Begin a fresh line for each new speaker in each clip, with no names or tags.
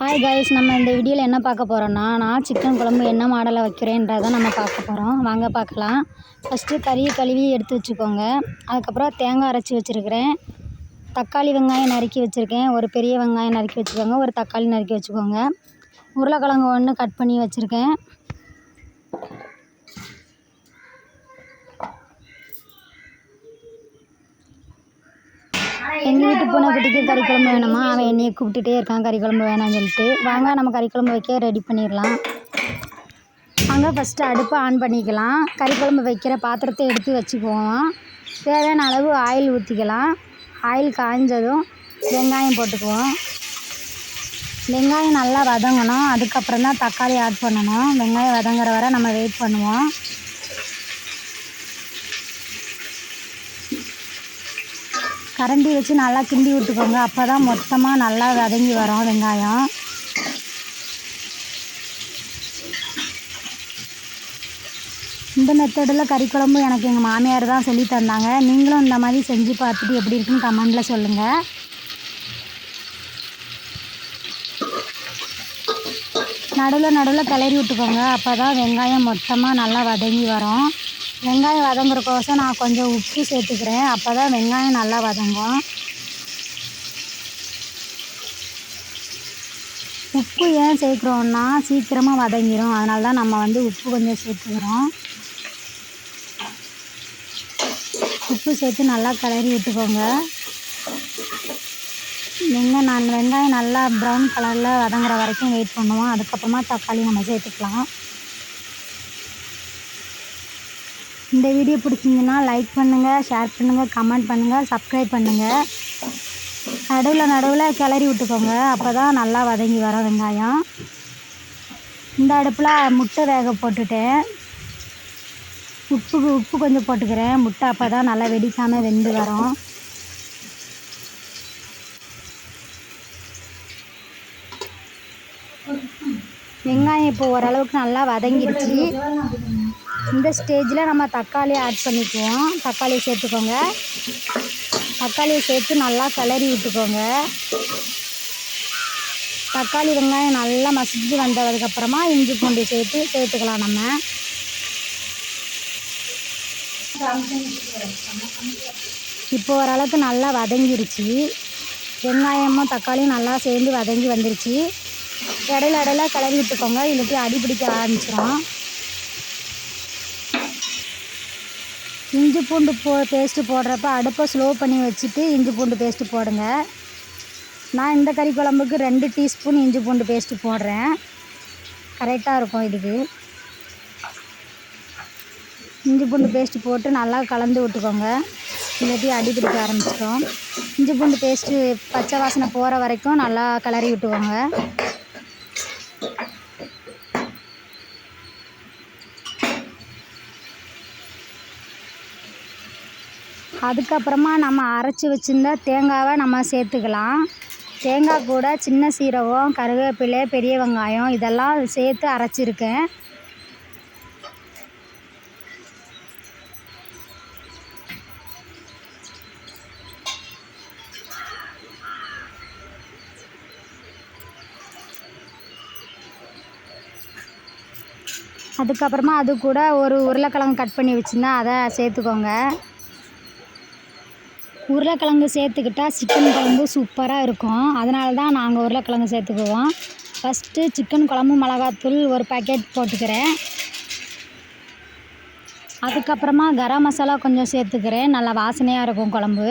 Hi guys நம்ம இந்த வீடியோவில் என்ன பார்க்க போகிறோன்னா நான் சிக்கன் குழம்பு என்ன மாடலில் வைக்கிறேன்றதை நம்ம பார்க்க போகிறோம் வாங்க பார்க்கலாம். ஃபஸ்ட்டு கறியை கழுவி எடுத்து வச்சுக்கோங்க. அதுக்கப்புறம் தேங்காய் அரைச்சி வச்சுருக்கிறேன். தக்காளி வெங்காயம் நறுக்கி வச்சுருக்கேன். ஒரு பெரிய வெங்காயம் நறுக்கி வச்சுக்கோங்க. ஒரு தக்காளி நறுக்கி வச்சுக்கோங்க. உருளைக்கிழங்கு ஒன்று கட் பண்ணி வச்சுருக்கேன். எங்கள் வீட்டு பூனைக்குட்டிக்கு கறி குழம்பு வேணுமா? அவன் என்னையை கூப்பிட்டுட்டே இருக்கான் கறி குழம்பு வேணாம்னு சொல்லிட்டு. வாங்க நம்ம கறி குழம்பு வைக்க ரெடி பண்ணிடலாம். அங்கே ஃபஸ்ட்டு அடுப்பை ஆன் பண்ணிக்கலாம். கறி குழம்பு வைக்கிற பாத்திரத்தை எடுத்து வச்சுக்குவோம். தேவையான அளவு ஆயில் ஊற்றிக்கலாம் ஆயில் காய்ஞ்சதும் வெங்காயம் போட்டுக்குவோம். வெங்காயம் நல்லா வதங்கணும். அதுக்கப்புறம் தான் தக்காளி ஆட் பண்ணணும். வெங்காயம் வதங்குற வரை நம்ம வெயிட் பண்ணுவோம். கரண்டி வச்சு நல்லா கிண்டி விட்டுக்கோங்க. அப்போ தான் மொத்தமாக நல்லா வதங்கி வரும் வெங்காயம். இந்த மெத்தடில் கறி குழம்பு எனக்கு எங்கள் மாமியார் தான் சொல்லி தந்தாங்க. நீங்களும் இந்த மாதிரி செஞ்சு பார்த்துட்டு எப்படி இருக்குன்னு கமெண்டில் சொல்லுங்கள் நடுவில் நடுவில் கிளறி விட்டுக்கோங்க. அப்போ தான் வெங்காயம் மொத்தமாக நல்லா வதங்கி வரும். வெங்காயம் வதங்குறக்கோசம் நான் கொஞ்சம் உப்பு சேர்த்துக்கிறேன். அப்போ தான் வெங்காயம் நல்லா வதங்கும். உப்பு ஏன் சேர்க்குறோன்னா சீக்கிரமாக வதங்கிடும் அதனால தான் நம்ம வந்து உப்பு கொஞ்சம் சேர்த்துக்கிறோம். உப்பு சேர்த்து நல்லா கிளறி விட்டுக்கோங்க. வெங்காயம் நான் வெங்காயம் நல்லா ப்ரௌன் கலரில் வதங்குற வரைக்கும் வெயிட் பண்ணுவோம். அதுக்கப்புறமா தக்காளி நம்ம சேர்த்துக்கலாம். இந்த வீடியோ பிடிச்சிங்கன்னா லைக் பண்ணுங்கள் ஷேர் பண்ணுங்கள் கமெண்ட் பண்ணுங்கள் சப்ஸ்கிரைப் பண்ணுங்கள் நடுவில் நடுவில் கிளறி விட்டுக்கோங்க. அப்போ தான் நல்லா வதங்கி வரும் வெங்காயம். இந்த அடுப்பில் முட்டை வேக போட்டுட்டேன். உப்பு உப்பு கொஞ்சம் போட்டுக்கிறேன். முட்டை அப்போ தான் நல்லா வெடிக்காமல் வெந்து வரும். வெங்காயம் இப்போ ஓரளவுக்கு நல்லா வதங்கிடுச்சு. இந்த ஸ்டேஜில் நம்ம தக்காளியை ஆட் பண்ணிக்குவோம். தக்காளியை சேர்த்துக்கோங்க. தக்காளியை சேர்த்து நல்லா கிளறி விட்டுக்கோங்க. தக்காளி வெங்காயம் நல்லா மசிஞ்சு வந்ததுக்கப்புறமா இஞ்சி பூண்டு சேர்த்து சேர்த்துக்கலாம் நம்ம. இப்போ ஓரளவுக்கு நல்லா வதங்கிருச்சு. வெங்காயமும் தக்காளியும் நல்லா சேர்ந்து வதங்கி வந்துருச்சு. இடையில இடையில கிளறி விட்டுக்கோங்க. இல்லாட்டி அடி பிடிக்க ஆரம்பிச்சிடும் இஞ்சி பூண்டு போ பேஸ்ட்டு போடுறப்ப அடுப்பை ஸ்லோ பண்ணி வச்சுட்டு இஞ்சி பூண்டு பேஸ்ட்டு போடுங்க. நான் இந்த கறி குழம்புக்கு ரெண்டு டீஸ்பூன் இஞ்சி பூண்டு பேஸ்ட்டு போடுறேன். கரெக்டாக இருக்கும் இதுக்கு. இஞ்சி பூண்டு பேஸ்ட்டு போட்டு நல்லா கலந்து விட்டுக்கோங்க. இல்லாட்டி அடி பிடிக்க ஆரம்பிச்சிட்டோம் இஞ்சி பூண்டு பேஸ்ட்டு பச்சை வாசனை போகிற வரைக்கும் நல்லா கிளறி விட்டுக்கோங்க. அதுக்கப்புறமா நம்ம அரைச்சி வச்சுருந்த தேங்காவை நம்ம சேர்த்துக்கலாம். தேங்காய் கூட சின்ன சீரகம் கருவேப்பிலை பெரிய வெங்காயம் இதெல்லாம் சேர்த்து அரைச்சிருக்கேன். அதுக்கப்புறமா அது கூட ஒரு உருளைக்கிழங்கு கட் பண்ணி வச்சுருந்தேன் அதை சேர்த்துக்கோங்க. உருளைக்கிழங்கு சேர்த்துக்கிட்டா சிக்கன் குழம்பு சூப்பராக இருக்கும். அதனால தான் நாங்கள் உருளைக்கிழங்கு சேர்த்துக்குவோம். ஃபஸ்ட்டு சிக்கன் குழம்பு மிளகாத்தூள் ஒரு பேக்கெட் போட்டுக்கிறேன். அதுக்கப்புறமா கரம் மசாலா கொஞ்சம் சேர்த்துக்கிறேன். நல்லா வாசனையாக இருக்கும் குழம்பு.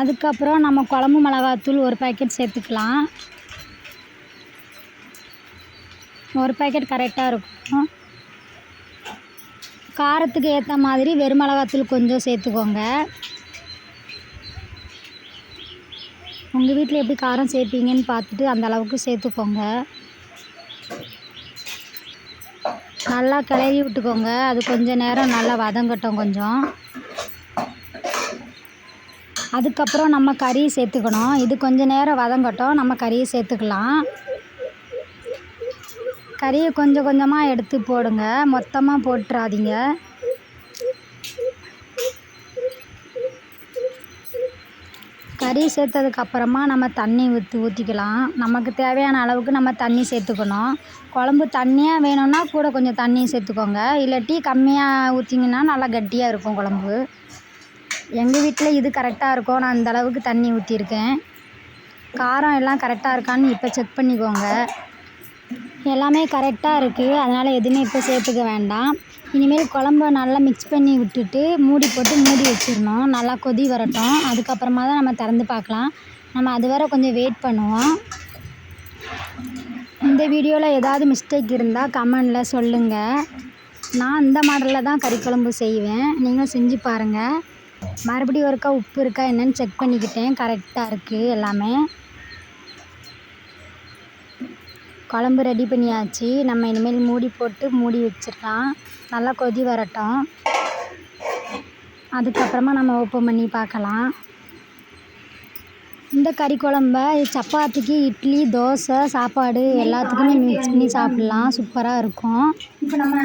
அதுக்கப்புறம் நம்ம குழம்பு மிளகாத்தூள் ஒரு பேக்கெட் சேர்த்துக்கலாம். ஒரு பேக்கெட் கரெக்டாக இருக்கும். காரத்துக்கு ஏற்ற மாதிரி வெறுமிளகாத்தூள் கொஞ்சம் சேர்த்துக்கோங்க. உங்கள் வீட்டில் எப்படி காரம் சேர்ப்பீங்கன்னு பார்த்துட்டு அந்த அளவுக்கு சேர்த்துக்கோங்க. நல்லா கிளறி விட்டுக்கோங்க. அது கொஞ்சம் நேரம் நல்லா வதங்கட்டும் கொஞ்சம். அதுக்கப்புறம் நம்ம கறி சேர்த்துக்கணும். இது கொஞ்சம் நேரம் வதங்கட்டும். நம்ம கறியை சேர்த்துக்கலாம். கறியை கொஞ்சம் கொஞ்சமாக எடுத்து போடுங்க. மொத்தமாக போட்டுறாதீங்க. கறி சேர்த்ததுக்கு அப்புறமா நம்ம தண்ணி ஊற்றி ஊற்றிக்கலாம் நமக்கு தேவையான அளவுக்கு நம்ம தண்ணி சேர்த்துக்கணும். குழம்பு தண்ணியாக வேணும்னா கூட கொஞ்சம் தண்ணி சேர்த்துக்கோங்க. இல்லாட்டி கம்மியாக ஊற்றிங்கன்னா நல்லா கட்டியாக இருக்கும் குழம்பு. எங்கள் வீட்டில் இது கரெக்டாக இருக்கும் நான் அந்த அளவுக்கு தண்ணி ஊற்றிருக்கேன் காரம் எல்லாம் கரெக்டாக இருக்கான்னு இப்போ செக் பண்ணிக்கோங்க. எல்லாமே கரெக்டாக இருக்குது அதனால் எதுவுமே இப்போ சேர்த்துக்க வேண்டாம். இனிமேல் குழம்ப நல்லா மிக்ஸ் பண்ணி விட்டுட்டு மூடி போட்டு மூடி வச்சிடணும். நல்லா கொதி வரட்டும். அதுக்கப்புறமா தான் நம்ம திறந்து பார்க்கலாம். நம்ம அது வரை கொஞ்சம் வெயிட் பண்ணுவோம். இந்த வீடியோவில் ஏதாவது மிஸ்டேக் இருந்தால் கமெண்டில் சொல்லுங்கள் நான் இந்த மாடலில் தான் கறி குழம்பு செய்வேன். நீங்களும் செஞ்சு பாருங்கள் மறுபடியும் ஒருக்கா உப்பு இருக்கா என்னன்னு செக் பண்ணிக்கிட்டேன். கரெக்டாக இருக்குது எல்லாமே. குழம்பு ரெடி பண்ணியாச்சு. நம்ம இனிமேல் மூடி போட்டு மூடி வச்சிடலாம். நல்லா கொதி வரட்டும். அதுக்கப்புறமா நம்ம ஓப்பன் பண்ணி பார்க்கலாம். இந்த கறி குழம்ப சப்பாத்திக்கு இட்லி தோசை சாப்பாடு எல்லாத்துக்குமே மிக்ஸ் பண்ணி சாப்பிட்லாம். சூப்பராக இருக்கும். இப்போ நம்ம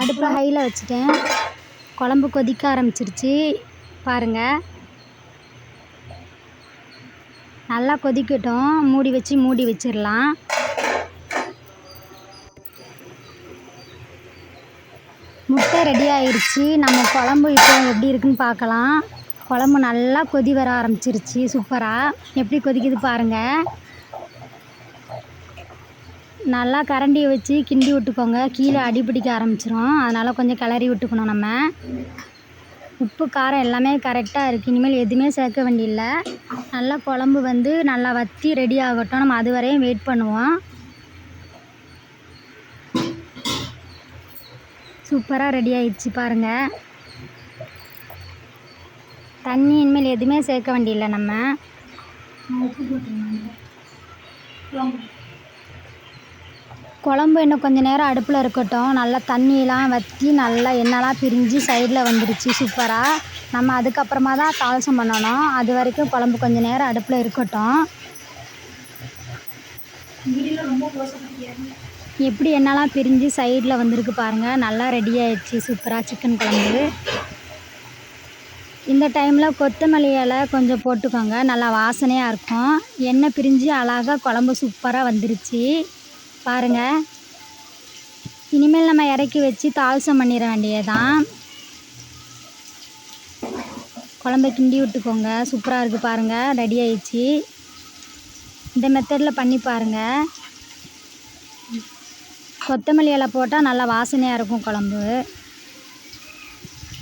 அடுப்பில் ஹையில் வச்சுட்டேன். குழம்பு கொதிக்க ஆரம்பிச்சிருச்சு. பாருங்கள் நல்லா கொதிக்கட்டும். மூடி வச்சு மூடி வச்சிடலாம் முட்டை ரெடி ஆயிடுச்சு நம்ம குழம்பு இப்போ எப்படி இருக்குன்னு பார்க்கலாம். குழம்பு நல்லா கொதி வர ஆரம்பிச்சிருச்சு. சூப்பராக எப்படி கொதிக்குது பாருங்கள் நல்லா கரண்டியை வச்சு கிண்டி விட்டுக்கோங்க. கீழே அடிபிடிக்க ஆரம்பிச்சிரும். அதனால் கொஞ்சம் கிளறி விட்டுக்கணும் நம்ம. உப்பு காரம் எல்லாமே கரெக்டாக இருக்குது இனிமேல் எதுவுமே சேர்க்க வேண்டியதில்லை நல்லா குழம்பு வந்து நல்லா வற்றி ரெடி ஆகட்டும். நம்ம அது வரையும் வெயிட் பண்ணுவோம். சூப்பராக ரெடி ஆயிடுச்சு பாருங்கள் தண்ணி இனிமேல் எதுவுமே சேர்க்க வேண்டியதில்லை நம்ம. குழம்பு இன்னும் கொஞ்சம் நேரம் அடுப்பில் இருக்கட்டும். நல்லா தண்ணியெலாம் வற்றி நல்லா எண்ணெய்லாம் பிரிஞ்சு சைடில் வந்துருச்சு சூப்பராக நம்ம அதுக்கப்புறமா தான் தாளசம் பண்ணணும். அது வரைக்கும் குழம்பு கொஞ்சம் நேரம் அடுப்பில் இருக்கட்டும். எப்படி என்னெல்லாம் பிரிஞ்சு சைடில் வந்திருக்கு பாருங்கள் நல்லா ரெடி ஆயிடுச்சு. சூப்பராக சிக்கன் குழம்பு. இந்த டைமில் கொத்தமல்லி இலை கொஞ்சம் போட்டுக்கோங்க. நல்லா வாசனையாக இருக்கும். எண்ணெய் பிரிஞ்சு அழகாக குழம்பு சூப்பராக வந்துருச்சு. பாருங்கள் இனிமேல் நம்ம இறக்கி வச்சு தாளசம் பண்ணிட வேண்டியதான் குழம்ப கிண்டி விட்டுக்கோங்க. சூப்பராக இருக்குது பாருங்கள் ரெடி ஆயிடுச்சு. இந்த மெத்தடில் பண்ணி பாருங்கள் கொத்தமல்லி இலை போட்டால் நல்லா வாசனையாக இருக்கும் குழம்பு.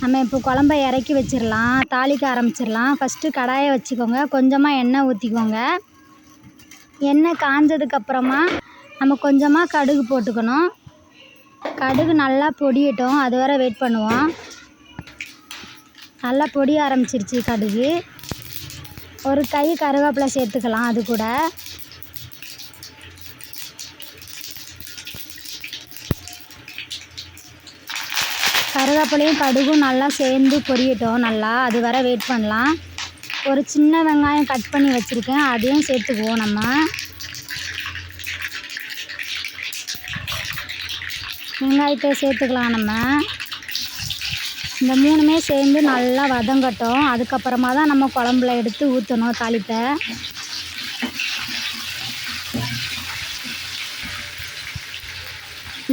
நம்ம இப்போ குழம்ப இறக்கி வச்சிடலாம் தாளிக்க ஆரம்பிச்சிடலாம் ஃபஸ்ட்டு கடாயை வச்சுக்கோங்க. கொஞ்சமாக எண்ணெய் ஊற்றிக்கோங்க எண்ணெய் காஞ்சதுக்கப்புறமா நம்ம கொஞ்சமாக கடுகு போட்டுக்கணும். கடுகு நல்லா பொடியட்டும். அது வரை வெயிட் பண்ணுவோம். நல்லா பொடிய ஆரம்பிச்சிருச்சு கடுகு. ஒரு கை கருவேப்பிலை சேர்த்துக்கலாம் அது கூட. கருவேப்பிலையும் கடுகும் நல்லா சேர்ந்து பொரியட்டும் நல்லா. அது வர வெயிட் பண்ணலாம். ஒரு சின்ன வெங்காயம் கட் பண்ணி வச்சுருக்கேன். அதையும் சேர்த்துக்குவோம் நம்ம. வெங்காயத்தை சேர்த்துக்கலாம் நம்ம. இந்த மூணுமே சேர்ந்து நல்லா வதங்கட்டும். அதுக்கப்புறமா தான் நம்ம குழம்புல எடுத்து ஊற்றணும் தாளிப்பை.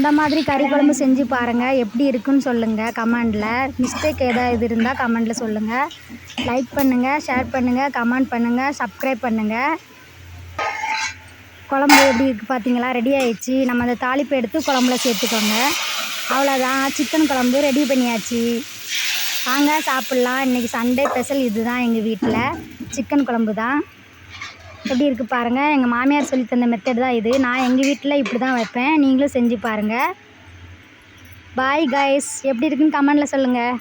இந்த மாதிரி கறி குழம்பு செஞ்சு பாருங்கள் எப்படி இருக்குன்னு சொல்லுங்கள் கமெண்டில். மிஸ்டேக் ஏதாவது இருந்தால் கமெண்டில் சொல்லுங்கள் லைக் பண்ணுங்கள் ஷேர் பண்ணுங்கள் கமெண்ட் பண்ணுங்கள் சப்ஸ்கிரைப் பண்ணுங்கள் குழம்பு எப்படி இருக்குது பார்த்தீங்களா ரெடி ஆயிடுச்சு. நம்ம அந்த தாளிப்பு எடுத்து குழம்புல சேர்த்துக்கோங்க. அவ்வளோதான் சிக்கன் குழம்பு ரெடி பண்ணியாச்சு. வாங்க சாப்பிட்லாம். இன்றைக்கி சண்டே ஸ்பெஷல் இது தான் எங்கள் வீட்டில் சிக்கன் குழம்பு தான் எப்படி இருக்குது பாருங்கள் எங்கள் மாமியார் சொல்லி தந்த மெத்தட் தான் இது. நான் எங்கள் வீட்டில் இப்படி தான் வைப்பேன். நீங்களும் செஞ்சு பாருங்கள் பாய் கைஸ் எப்படி இருக்குன்னு கமெண்டில் சொல்லுங்கள்